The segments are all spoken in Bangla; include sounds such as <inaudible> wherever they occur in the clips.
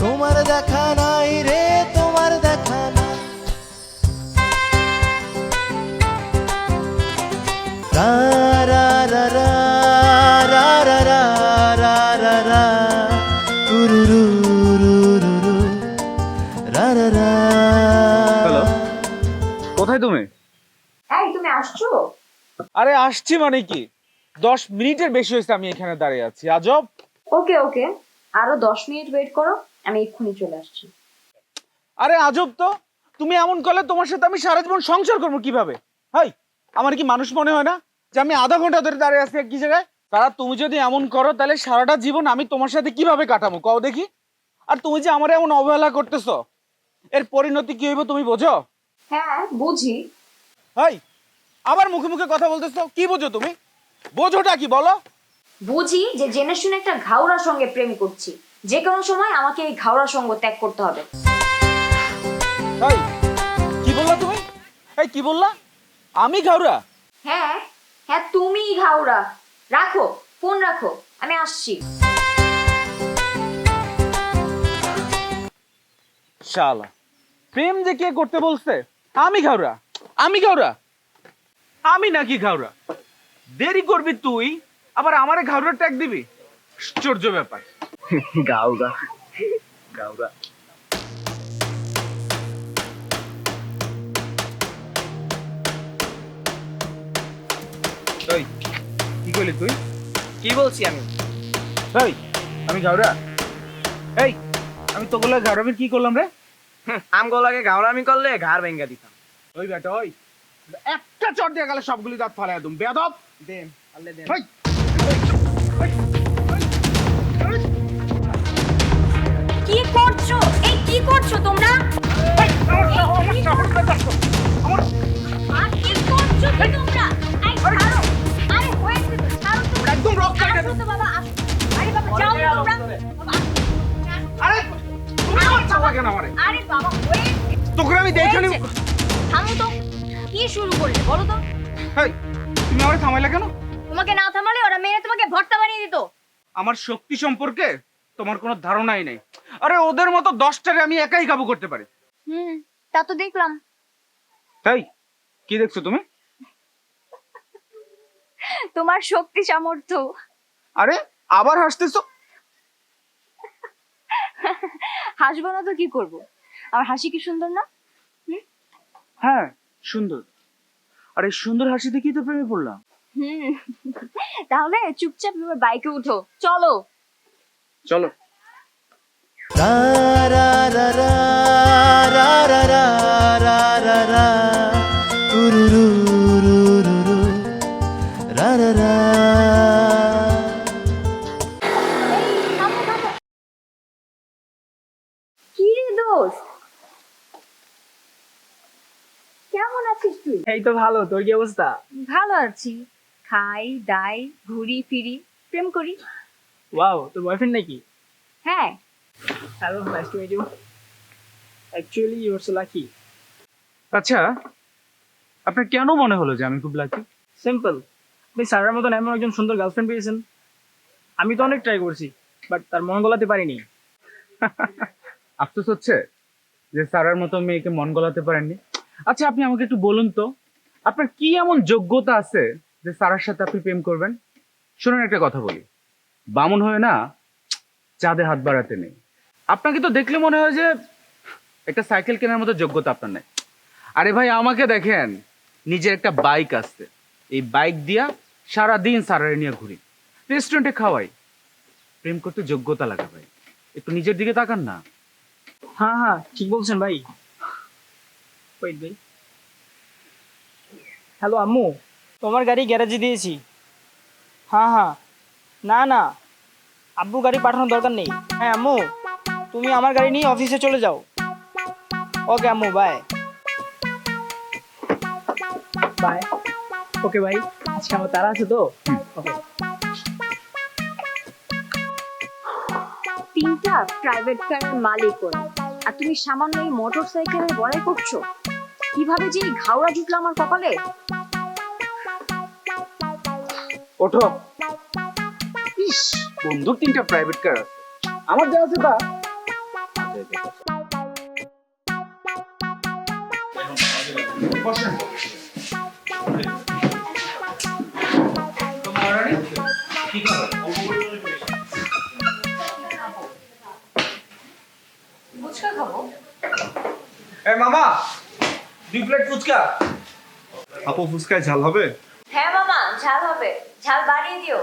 তোমার দেখা নাই রে তোমার দেখা নাই রা রা রা রা রা রা রা রা রা রা উরুরু রুরুরু রা রা রা হ্যালো কোথায় তুমি এই তুমি আসছো আরে আসছি মানে কি দশ মিনিটের বেশি হয়েছে আমি এখানে দাঁড়িয়ে আছি আজব ওকে ওকে আরও দশ মিনিট ওয়েট করো আমি এক্ষুনি চলে আসছি। আরে আজব তো। তুমি এমন করলে তোমার সাথে আমি সারা জীবন সংসার করব কীভাবে? হাই আমার কি মানুষ মনে হয় না? যে আমি আধা ঘণ্টা ধরে দাঁড়িয়ে আছি কি জায়গায়? তারা তুমি যদি এমন করো তাহলে সারাটা জীবন আমি তোমার সাথে কীভাবে কাটাবো? কও দেখি। আর তুমি যে আমার এমন অবহেলা করতেছো এর পরিণতি কি হইব তুমি বোঝো? হ্যাঁ বুঝি। হাই আবার মুখে মুখে কথা বলতেছো কি বোঝো তুমি? বোঝোটা কি বলো? বুঝি যে জেনে শুনে একটা ঘাওড়ার সঙ্গে প্রেম করছি। যে কোনো সময় আমাকে এই ঘাওড়ার সঙ্গ ত্যাগ করতে হবে। এই কি বললা তুমি? এই কি বললা? আমি ঘাউরা হ্যাঁ হ্যাঁ তুমি ঘাওড়া। রাখো ফোন রাখো আমি আসছি। শালা প্রেম যে কে করতে বলছে? আমি ঘাউরা আমি ঘাউরা আমি নাকি ঘাউরা দেরি করবি তুই? আবার আমারে ঘাউরা ট্যাগ দিবি? আশ্চর্য ব্যাপার। গাউগা গাউগা এই কি করলি তুই? কি বলছি আমি? এই আমি ঘাউরা এই আমি তোগুলো ঘাউরামির কি করলাম রে? আমগুলোকে গাউরামি করলে ঘাড় ভেঙ্গা দিতাম। ওই বেটা ওই। একটা চট দিয়ে গেলে সবগুলি দাঁত ফালাই একদম বেদব দেন আল্লে দেন। এই, কি বাবা। হয়েছে। তোকে আমি দেখে নিব। থামো তো। কি শুরু করলে বলো তো। তুমি আমারে থামাইলা কেন? তোমাকে না থামালে ওরা মেরে তোমাকে ভর্তা বানিয়ে দিত। আমার শক্তি সম্পর্কে তোমার কোনো ধারণাই নেই। আরে ওদের মতো দশটারে আমি একাই কাবু করতে পারি। হুম তা তো দেখলাম। তাই? কি দেখছ তুমি? তোমার শক্তি সামর্থ্য। আরে আবার হাসতেছো? হাসবো না তো কি করব? আমার হাসি কি সুন্দর না? হ্যাঁ সুন্দর। আরে সুন্দর হাসি দেখেই তো প্রেমে পড়লাম। হুম তাহলে চুপচাপ বাইকে উঠো। চলো। চলো। কেমন আছিস তুই? এই তো ভালো তোর কি অবস্থা? ভালো আছি। খাই দাই ঘুরি ফিরি প্রেম করি। ওয়াও তোর বয়ফ্রেন্ড নাকি? হ্যাঁ। Hello nice to meet you actually you are so lucky আচ্ছা আপনার কেন মনে হলো যে আমি খুব লাকি সিম্পল আপনি স্যারের মতন এমন একজন সুন্দর গার্লফ্রেন্ড পেয়েছেন। আমি তো অনেক ট্রাই করছি বাট তার মন গলাতে পারিনি। <laughs> আফসোস হচ্ছে যে স্যারের মতো মেয়েকে মন গলাতে পারেননি। আচ্ছা আপনি আমাকে একটু বলুন তো আপনার কি এমন যোগ্যতা আছে যে স্যারের সাথে আপনি প্রেম করবেন? শুনুন একটা কথা বলি। বামুন হয়ে না চাঁদে হাত বাড়াতে নেই। আপনাকে তো দেখলে মনে হয় যে একটা সাইকেল কেনার মতো যোগ্যতা আপনার নেই। আরে ভাই, আমাকে দেখেন, নিজের একটা বাইক আছে। এই বাইক দিয়া সারা দিন স্যারের নিয়ে ঘুরি। রেস্টুরেন্টে খাওয়াই। প্রেম করতে যোগ্যতা লাগে ভাই। একটু নিজের দিকে তাকান না। হ্যাঁ হ্যাঁ ঠিক বলছেন ভাই। ভাই? হ্যালো আম্মু, তোমার গাড়ি গ্যারেজে দিয়েছি। হ্যাঁ হ্যাঁ না না। আব্বু গাড়ি পাঠানোর দরকার নেই। হ্যাঁ আম্মু। তুমি আমার গাড়ি নিয়ে অফিসে চলে যাও। ওকে আম্মু বাই বাই ওকে ভাই আজকে আমার তারা আছে তো? ওকে। তিনটা প্রাইভেট কারের মালিক ওরা। আর তুমি সামান্য এই মোটর সাইকেলের বড়াই করছ? কীভাবে যে এই ঘাওড়া জুটলো আমার কপালে? ওঠো। ইস বন্ধুর তিনটা প্রাইভেট কার আছে। আমার যা আছে তা। মামা দুই প্লেট ফুচকা। আপু ফুচকায় ঝাল হবে? হ্যাঁ মামা ঝাল হবে। ঝাল বাড়িয়ে দিও।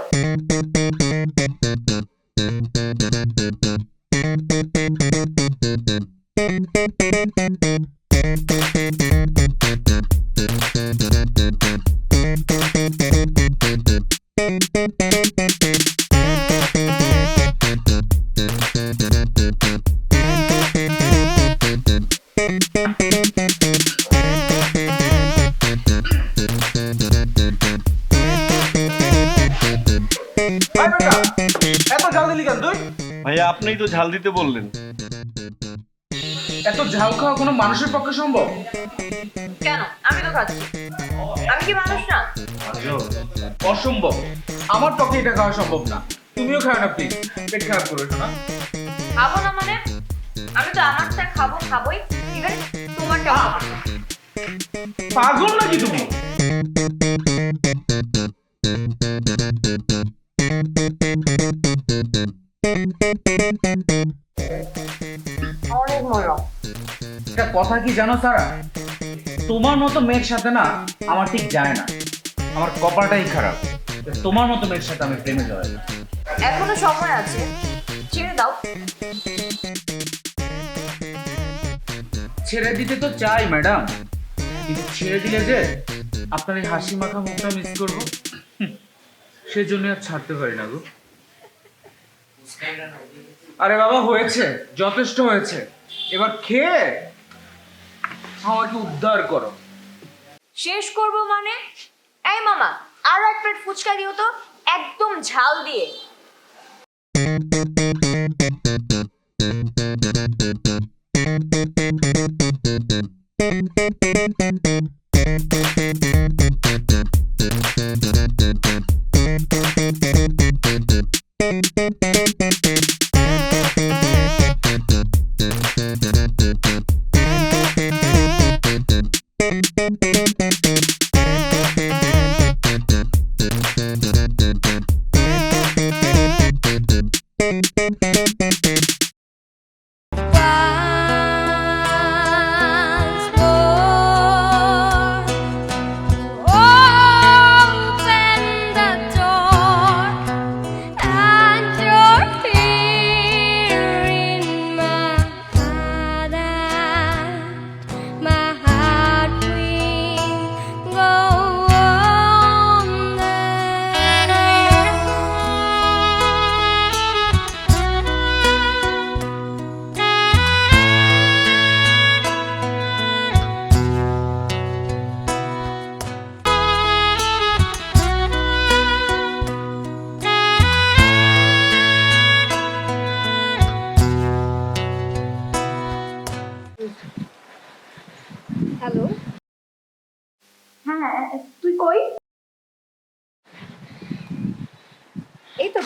এত ঝাল দিলি কেন তুই? তো ঝাল দিতে বললেন। এত ঝাল খাওয়া কোনো মানুষের পক্ষে সম্ভব? কেন? আমি তো খাচ্ছি। আমি কি মানুষ না? অসম্ভব। আমার পক্ষে এটা খাওয়া সম্ভব না। তুমিও খাও না প্লিজ পেট খারাপ করো না খাব না মানে? আমি তো আমারটা খাব খাবোই। ইভেন তোমারটা পাগল নাকি তুমি? কথা কি জানো সারা? তোমার মতো মেয়ের সাথে না আমার ঠিক যায় না। আমার কপালটাই খারাপ। তোমার মতো মেয়ের সাথে আমি প্রেমে জড়াই না। এখনও সময় আছে। ছেড়ে দাও। ছেড়ে দিতে তো চাই ম্যাডাম। কিন্তু ছেড়ে দিলে যে আপনার এই হাসি মাখা মুখটা মিস করব। সেজন্য আর ছাড়তে পারি না গো। আরে বাবা হয়েছে। যথেষ্ট হয়েছে। এবার খেয়ে। আমাকে উদ্ধার করো। শেষ করব মানে? এই মামা, আর এক প্লেট ফুচকা দিও তো, একদম ঝাল দিয়ে। once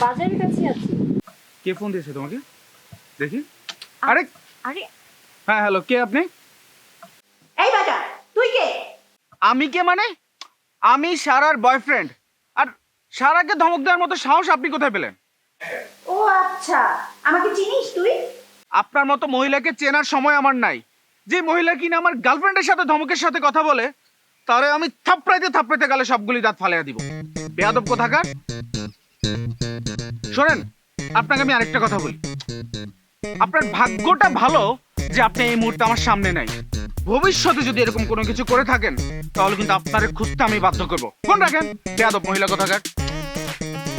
বাজারের কাছে আছি। কে ফোন দিয়েছে তোমাকে? দেখি। আরে আরে হ্যাঁ হ্যালো কে আপনি? এই বাটা তুই কে? আমি কে মানে? আমি সারার বয়ফ্রেন্ড আর সারাকে ধমক দেওয়ার মতো সাহস আপনি কোথায় পেলেন? ও আচ্ছা আমাকে চিনিস তুই? আপনার মতো মহিলাকে চেনার সময় আমার নাই। যে মহিলা কিনা আমার গার্লফ্রেন্ডের সাথে ধমকের সাথে কথা বলে তারে আমি থাপড়াইতে থাপড়াইতে গেলে সবগুলি দাঁত ফালিয়ে দিব। বেয়াদব কোথাকার? শোনেন আপনাকে আমি আরেকটা কথা বলি। আপনার ভাগ্যটা ভালো যে আপনি এই মুহূর্তে আমার সামনে নাই। ভবিষ্যতে যদি এরকম কোনো কিছু করে থাকেন তাহলে কিন্তু আপনারে খুঁজতে আমি বাধ্য করব। ফোন রাখেন বেয়াদব মহিলা কোথাকার।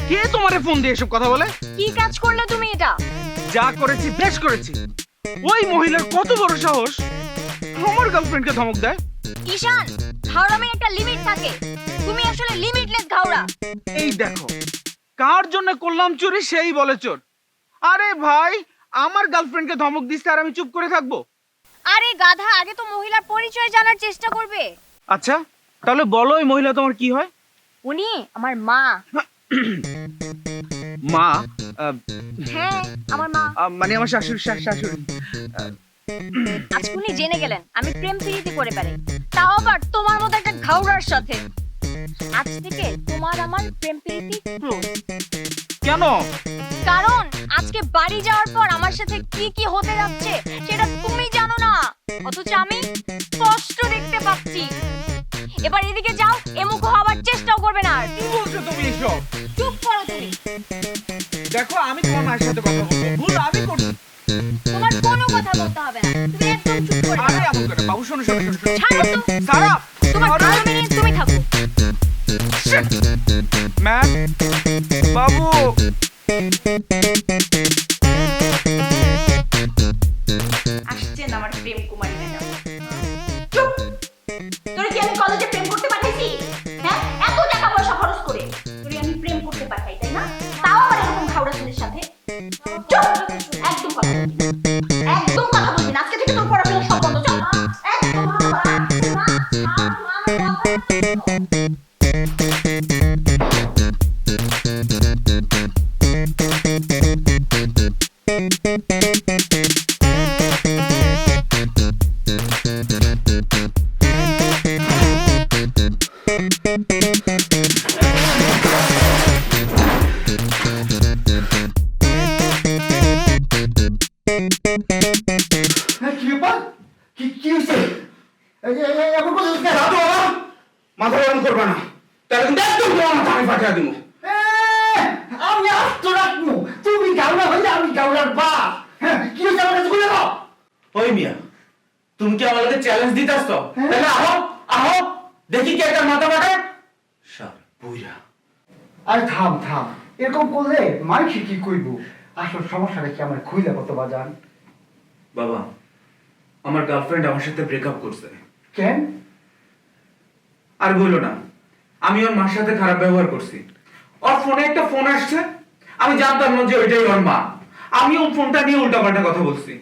কে তোমারে ফোন দিয়ে এসব কথা বলে? কি কাজ করলে তুমি এটা? যা করেছি বেশ করেছি। ওই মহিলার কত বড় সাহস? আমার গার্লফ্রেন্ডকে ধমক দেয়? ঈশান ঘাওড়ামে একটা লিমিট থাকে। তুমি আসলে লিমিটলেস ঘাওড়া। এই দেখো কার জন্য করলাম চুরি সেই বলে চোর। আরে ভাই আমার গার্লফ্রেন্ডকে ধমক দিচ্ছে আর আমি চুপ করে থাকব। আরে গাধা আগে তো মহিলার পরিচয় জানার চেষ্টা করবে। আচ্ছা তাহলে বলো ওই মহিলা তোমার কি হয়? উনি আমার মা। মা? হ্যাঁ আমার মা। মানে আমার শাশুড়ি শাশুড়ি। আজকে উনি জেনে গেলেন আমি প্রেম প্রীতি করে বেড়াই। তাও আবার তোমার মতো একটা ঘাউড়ার সাথে। আজ থেকে তোমার আমার প্রেম প্রীতি ক্লোজ। কেন? কারণ আজকে বাড়ি যাওয়ার পর আমার সাথে কি কি হতে যাচ্ছে সেটা তুমি জানো না। অথচ আমি স্পষ্ট দেখতে পাচ্ছি। এবার এদিকে যাও এমুখ হওয়ার চেষ্টাও করবে না আর। কি বলছো তুমি এসব? চুপ করো তুমি। দেখো আমি তোমার মায়ের সাথে কথা বলব। ভুল আমি করছি। তোমার কোনো কথা বলতে হবে না। তুমি একদম চুপ করে আরে যাও। বাবু শোনো শোনো শোনো। ছাড়ো তো। সারা তোমার মেয়ে তুমি থাকো। ম্যাম বাবু মাথা গরম করবে না। তাহলে কিন্তু একদম তোমার মাথা আমি ফাটিয়ে দিব। আমি আস্ত রাখব। তুমি গাউলা হইলে আমি গাউলার বাপ। হ্যাঁ কি হয়েছে আমার কাছে বলে দাও? ওই মিয়া তুমি কি আমার চ্যালেঞ্জ দিতাস তো হ্যাঁ। তাহলে আহো আহো দেখি কে একটা মাথা ফাটে। সব বুইরা। আরে থাম থাম। এরকম করলে মাইকে কি কইব? আসল সমস্যাটা কি আমার খুইলে কত বাজান বাবা আমার গার্লফ্রেন্ড আমার সাথে ব্রেকআপ করছে। কেন? আর বলল না। আমি ওর মার সাথে খারাপ ব্যবহার করছি। ওর ফোনে একটা ফোন আসছে আমি জানতাম না যে ওইটাই ওর মা। আমি ওর ফোনটা নিয়ে উল্টাপাল্টা কথা বলছি।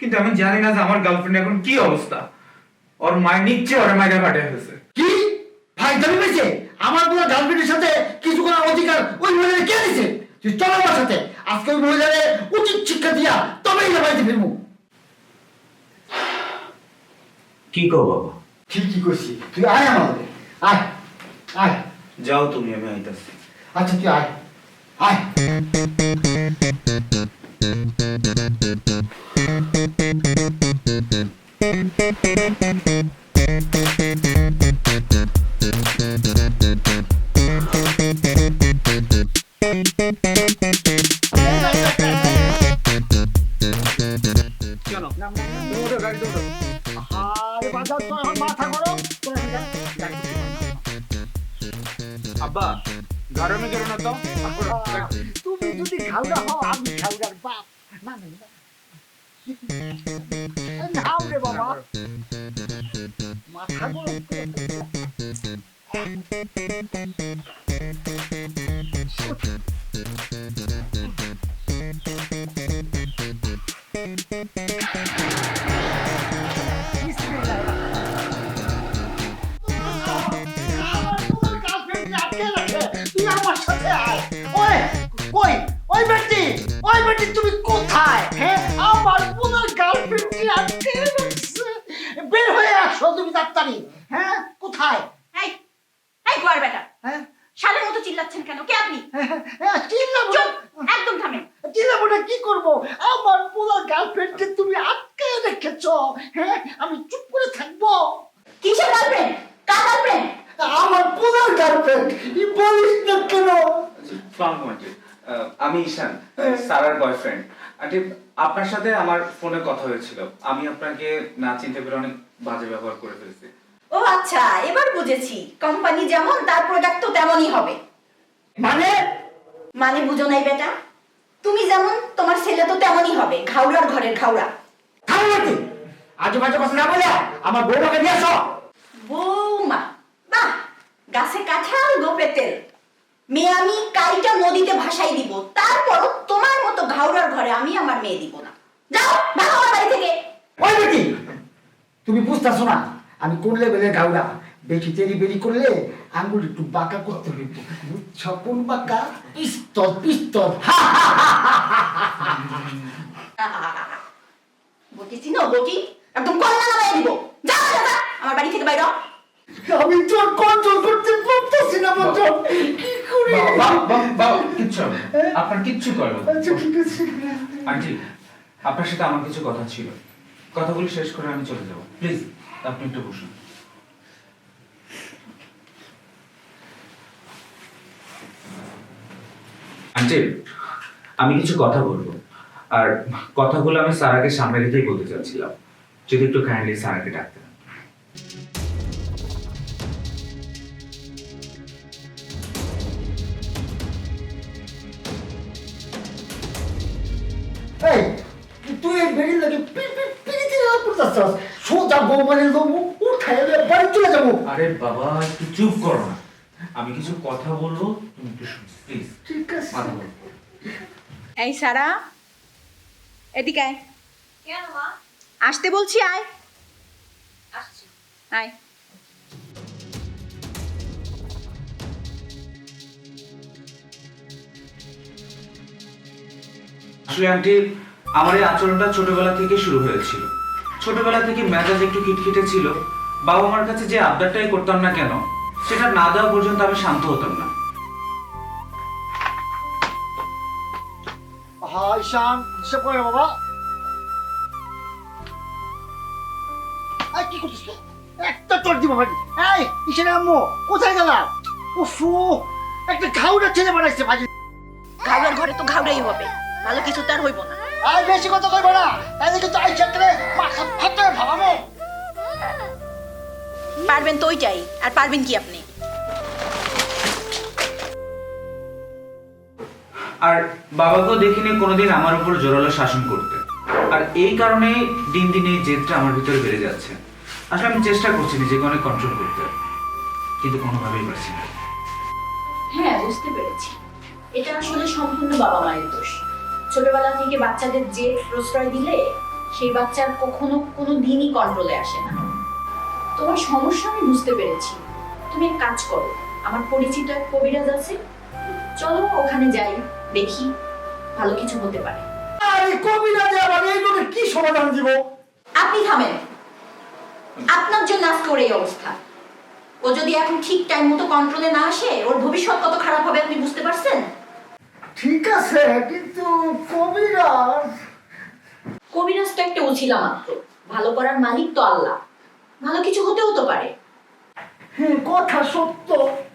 কিন্তু আমি জানি না যে আমার গার্লফ্রেন্ড এখন কি অবস্থা। ওর মায়ের নিচ্ছে ওর মায়ের ফাটে ফেলছে। কি? ভাই দাবি পেয়েছে আমার পুরো গার্লফ্রেন্ডের সাথে কিছু করার অধিকার ওই মহিলাকে কে দিছে? তুই চল আমার সাথে। আজকে ওই মহিলারে উচিত শিক্ষা দিয়া তবেই না বাড়িতে ফিরবো। কি কো বাবা? ঠিকই করছি তুই আয় আমার লগে। আয় আয় যাও তুমি আমি আইতাছি আচ্ছা তুই আয় আয় কেন ডাক্তারি হ্যাঁ? কোথায়? এই এই গোয়ার বেটা। হ্যাঁ? শালের মতো চিল্লাচ্ছেন কেন? কে আপনি? হ্যাঁ, চিল্লাবো একদম থামেন। চিল্লাবো না কি করব? আমার পুনার গার্লফ্রেন্ডকে তুমি আটকে রেখেছো। হ্যাঁ আমি চুপ করে থাকব। কিসের গার্লফ্রেন্ড কার গার্লফ্রেন্ড আমার পুনার গার্লফ্রেন্ড বলিস না কেন? আহ, আমি ঈশান সারার বয়ফ্রেন্ড আন্টি আপনার সাথে আমার ফোনে কথা হয়েছিল। আমি আপনাকে না চিনতে পেরে অনেক বাজে ব্যবহার করে ফেলেছি। ও আচ্ছা এবার বুঝেছি। কোম্পানি যেমন তার প্রোডাক্ট তো তেমনই হবে। মানে? মানে বুঝো নাই বেটা। তুমি যেমন তোমার ছেলে তো তেমনই হবে। ঘাউড়ার ঘরের ঘাউড়া থামো নাকি আজে বাজে কথা না বলে আমার বউটাকে নিয়ে আসো বৌমা বাহ গাছে কাঁঠাল গোপে তেল। মেয়ে আমি কাইটা নদীতে ভাসাই দিব। তারপরও তোমার মতো ঘাউড়ার ঘরে আমি আমার মেয়ে দিব না। যাও ভাগো আমার বাড়ি থেকে। ওই বেটি তুমি বুঝতেছো না? আমি কোন লেভেলের গাউরা? বেশি তেরি বেরি করলে আঙ্গুল একটু বাঁকা করতে হইব। বুঝছ কোন বাঁকা? পিস্তল পিস্তল। চিনো? বটি? একদম কল্লা লাগাই দিব। যা যা, যা আমার বাড়ি থেকে বাইরে আমি তো কন্ট্রোল করতে পারতেছি না কি করি? কিচ্ছু হবে না। আপনার কিচ্ছু করবে আচ্ছা ঠিক আছে। আন্টি আপনার সাথে আমার কিছু কথা ছিল। কথাগুলি শেষ করে আমি চলে যাব। প্লিজ, আপনি একটু বসুন। আন্টি, আমি কিছু কথা বলব। আর কথাগুলো আমি সারাকে সামনে রেখেই বলতে চাচ্ছিলাম। যদি একটু কাইন্ডলি সারাকে ডাকতেন। আমি কিছু কথা বলব তুমি একটু শুনো প্লিজ ঠিক আছে। মাথা বলো। এই সারা এদিকে আয়। কেন মা? আসতে বলছি আয়। আসছি। আয়। আসলে আন্টি আমার এই আচরণটা ছোটবেলা থেকে শুরু হয়েছিল। ছোটবেলা থেকে মেজাজ একটু খিটখিটে ছিল। বাবা মার কাছে যে আবদারটাই করতাম না কেন সেটা না দেওয়া পর্যন্ত আমি শান্ত হতাম না। হাই শান সে করে বাবা? কি করছিস একটা তোর দিব ভাই। এই ইসের আম্মু কোথায় গেলাম উফু একটা ঘাউড়া ছেলে বানাইছে ভাজি ঘাউড়ার ঘরে তো হবে ভালো কিছু তার হইব না। আর বেশি কথা কইব না। তাইলে কিন্তু আইসা করে মাথা ভাবামো পারবেন তো ওইটাই আর পারবেন কি আপনি? আর বাবাকেও দেখিনি কোনোদিন আমার উপর জোরালো শাসন করতে। আর এই কারণে দিন দিন এই জেদটা আমার ভিতরে বেড়ে যাচ্ছে। আসলে আমি চেষ্টা করছি নিজেকে অনেক কন্ট্রোল করতে। কিন্তু কোনোভাবেই পারছি না। হ্যাঁ বুঝতে পেরেছি। এটা আসলে সম্পূর্ণ বাবা মায়ের দোষ। ছোটবেলা থেকে বাচ্চাদের যে প্রশ্রয় দিলে সেই বাচ্চার কখনো কোনো দিনই কন্ট্রোলে আসে না। তোমার সমস্যা আমি বুঝতে পেরেছি। তুমি এক কাজ করো আমার পরিচিত এক কবিরাজ আছে চলো ওখানে যাই দেখি ভালো কিছু হতে পারে। আরে কবিরা যে আবার এইগুলো কি সমাধান দিব? আপনি থামেন। আপনার জন্য আজকে ওর এই অবস্থা। ও যদি এখন ঠিক টাইম মতো কন্ট্রোলে না আসে ওর ভবিষ্যৎ কত খারাপ হবে আপনি বুঝতে পারছেন? ঠিক আছে কিন্তু কবিরাজ কবিরাজ তো একটা উছিলা মাত্র ভালো করার মালিক তো আল্লাহ। ভালো কিছু হতেও তো পারে। হ্যাঁ কথা সত্য।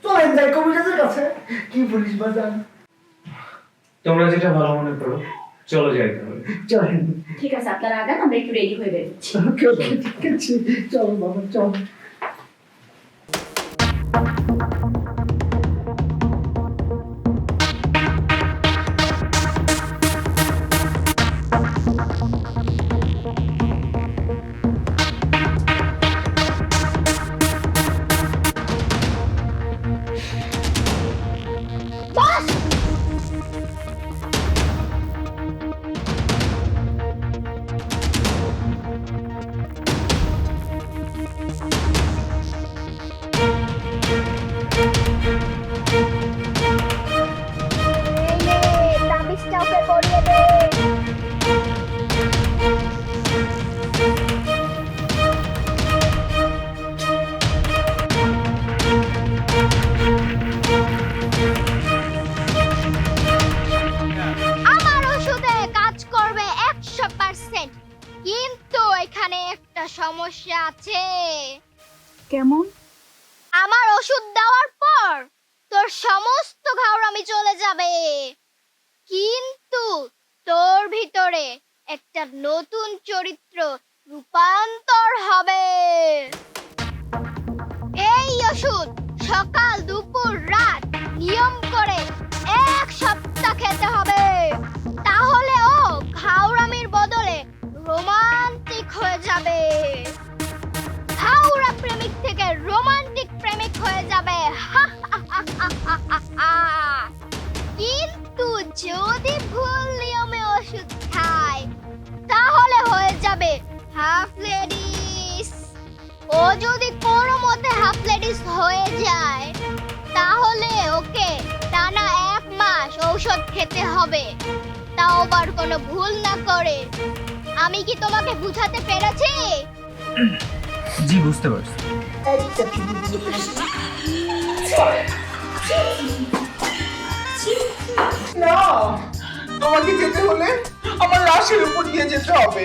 চলেন যাই কবিরাজের কাছে। কি বলিস বাজান? তোমরা যেটা ভালো মনে করো চলো যাই তাহলে। চলেন। ঠিক আছে আপনারা আগান আমরা একটু রেডি হয়ে বেরোচ্ছি। ওকে ওকে ঠিক আছে। চল বাবা চল। যাবে। কিন্তু তোর ভিতরে একটা নতুন চরিত্র রূপান্তর হবে। এই ওষুধ সকাল, দুপুর, রাত নিয়ম করে এক সপ্তাহ খেতে হবে। তাহলে ও ঘাওড়ামির বদলে রোমান্টিক হয়ে যাবে। হাওড়া প্রেমিক থেকে রোমান্টিক প্রেমিক হয়ে যাবে। কিন্তু যদি ভুল নিয়মে ওষুধ খায় তাহলে হয়ে যাবে হাফ লেডিস ও যদি কোনো মতে হাফ লেডিস হয়ে যায় তাহলে ওকে টানা এক মাস ঔষধ খেতে হবে। তাও আবার কোনো ভুল না করে। আমি কি তোমাকে বুঝাতে পেরেছি? জি বুঝতে পারছি। <laughs> না আমাকে যেতে হলে আমার লাশের উপর দিয়ে যেতে হবে।